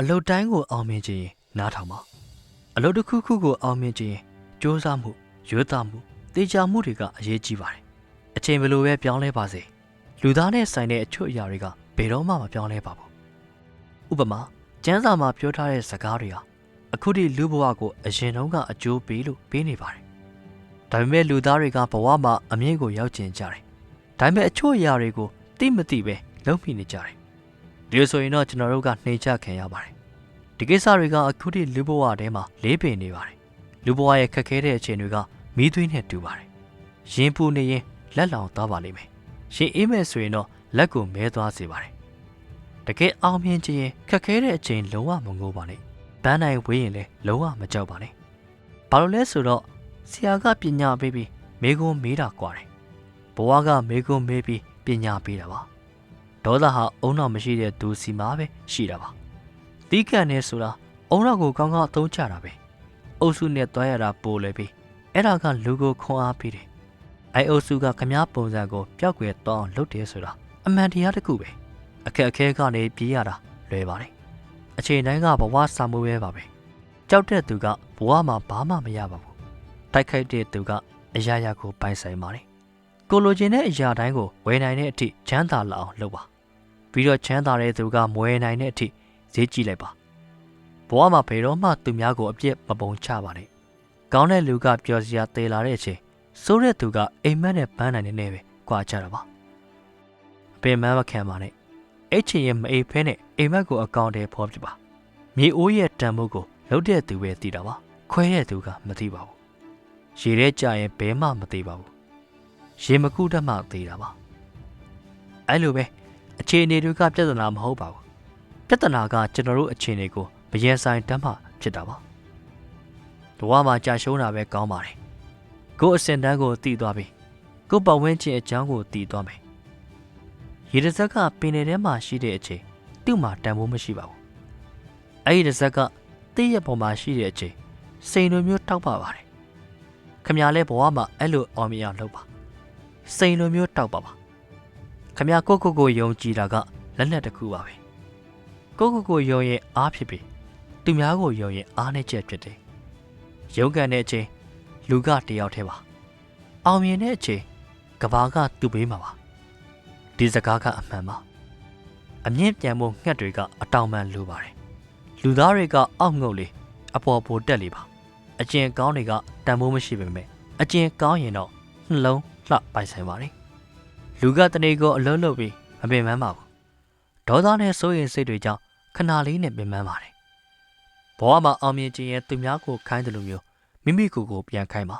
အလုတ်တိုင်းကိုအောင်မြင်ခြင်းရင်နားထောင်ပါအလုတ်တစ်ခုခုကိုအောင်မြင်ခြင်းရင်စ조사မှုရွတ်သားမှုတေချာမှုတွေကအရေးကြီးပါတယ်အချိန်ဘယ်လိုပဲပြောင်းလဲပါစေလူသားနဲ့ဆိုင်တဲ့အချွတ်အရာတွေကဘယ်တော့မှမပြောင်းလဲပါဘူးဥပမာကျမ်းစာမှာပြောထားတဲ့စကားတွေဟာအခုထိလူဘဝကိုအရင်တုန်းကအကျိုးပေးလို့ပေးနေပါတယ်ဒါပေမဲ့လူသားတွေကဘဝမှာအမြင့်ကိုရောက်ကျင်ကြတယ်ဒါပေမဲ့အချွတ်အရာတွေကိုတိမတိပဲလုံးမိနေကြတယ် ဒီလိုဆိုရင်တော့ကျွန်တော်တို့ကနှိမ်ချခံရပါတယ်ဒီကိစ္စတွေကအခုထိလူဘဝထဲမှာလေးပင်နေပါတယ်လူဘဝရဲ့ခက်ခဲတဲ့အခြေအနေကမီးသွေးနဲ့တူပါတယ်ရင်ပူနေရင်လက်လောင်သွားပါလိမ့်မယ်ရှင်အေးမဲ့ဆိုရင်တော့လက်ကိုမဲသွားစေပါတယ်တကယ်အောင်မြင်ခြင်းရင်ခက်ခဲတဲ့အချိန်လုံးဝမငိုပါနဲ့ဘန်းနိုင်ဝေးရင်လည်းလုံးဝမကြောက်ပါနဲ့ဘာလို့လဲဆိုတော့ဆရာကပညာပေးပြီးမေကုံမေးတာကွာတယ်ဘဝကမေကုံမေးပြီးပညာပေးတာပါ ဒေါသဟာအုံနောက်မရှိတဲ့သူစီမှာပဲရှိတာပါတီးကန်နေဆိုတာအုံနောက်ကိုကောင်းကောင်းအသုံးချတာပဲအုပ်စုနဲ့တွားရတာပိုလေပြီးအဲ့ဒါကလူကိုခွန်အားပေးတယ်အိုင်အုပ်စုကခမားပုံစံကိုပျောက်ကွယ်သွားအောင်လုပ်တယ်ဆိုတာအမှန်တရားတစ်ခုပဲအခက်အခဲကနေပြေးရတာလွယ်ပါတယ်အချိန်တိုင်းကဘဝစာမိုးပဲပါပဲကြောက်တဲ့သူကဘဝမှာဘာမှမရပါဘူးတိုက်ခိုက်တဲ့သူကအရာရာကိုပိုင်ဆိုင်ပါတယ်ကိုလိုချင်တဲ့အရာတိုင်းကိုဝယ်နိုင်တဲ့အထိချမ်းသာလာအောင်လုပ်ပါ ပြီးတော့ချမ်းသာတဲ့သူကမဝယ်နိုင်တဲ့အထိဈေးကြည့်လိုက်ပါဘဝမှာဘယ်တော့မှသူများကိုအပြစ်မပုံချပါနဲ့ကောင်းတဲ့လူကပျော်စရာတည်လာတဲ့အချိန်စိုးတဲ့သူကအိမ်မက်နဲ့ပန်းနိုင်နေနေပဲကြွားကြတာပါအပင်မန်းမခံပါနဲ့အဲ့ချိန်ရဲ့မအိပ်ဖဲနဲ့အိမ်မက်ကိုအကောင့်ထဲဖော်ပြပါမြေအိုးရဲ့တန်ဖိုးကိုလှုပ်တဲ့သူပဲသိတာပါခွဲတဲ့သူကမသိပါဘူးရေထဲကြရင်ဘဲမှမသိပါဘူးရေမကူတတ်မှသိတာပါအဲ့လိုပဲ အခြေအနေတွေကပြဿနာမဟုတ်ပါဘူးပြဿနာကကျွန်တော်တို့အခြေအနေကိုမရင်ဆိုင်တတ်မှဖြစ်တာပါဘဝမှာကြာရှုံးတာပဲကောင်းပါတယ်ကိုယ်အစင်တန်းကိုတည်သွားပြီကိုယ်ပတ်ဝန်းကျင်အကြောင်းကိုတည်သွားမယ်ရေတစ်စက်ကပင်နယ်ထဲမှာရှိတဲ့အချိန်သူ့မှာတန်ဖိုးမရှိပါဘူးအဲ့ဒီတစ်စက်ကတည့်ရဲ့ပေါ်မှာရှိတဲ့အချိန်စိန်လိုမျိုးတောက်ပါပါတယ်ခမရလဲဘဝမှာအဲ့လိုအောင်မြင်အောင်လုပ်ပါစိန်လိုမျိုးတောက်ပါပါ ခမရကိုကိုကိုယုံကြည်တာကလက်လက်တစ်ခုပါပဲကိုကိုကိုယုံရင်အားဖြစ်ပြီသူများကိုယုံရင်အားနဲ့ချက်ဖြစ်တယ်ရုန်းကန်တဲ့အချိန်လူကတယောက်တည်းပါအောင်မြင်တဲ့အချိန်ကဘာကသူ့ဘေးမှာပါဒီစကားကအမှန်ပါအမြင့်ပြန်ဖို့ငှက်တွေကအတောင်ပန်လိုပါတယ်လူသားတွေကအောက်ငုတ်လေးအပေါ်ပေါ်တက်လေပါအကျင်ကောင်းတွေကတန်ဖိုးမရှိပေမဲ့အကျင်ကောင်းရင်တော့နှလုံးလှပိုင်ဆိုင်ပါတယ် လူကတနေကိုအလုံးလုံးပြီးမပင်ပန်းပါဘူးဒေါသနဲ့စိုးရိမ်စိတ်တွေကြောင့်ခဏလေးနဲ့ပင်ပန်းပါတယ်ဘဝမှာအောင်မြင်ခြင်းရဲ့သူများကိုခိုင်းတယ်လို့မျိုးမိမိကိုယ်ကိုပြန်ခိုင်းပါ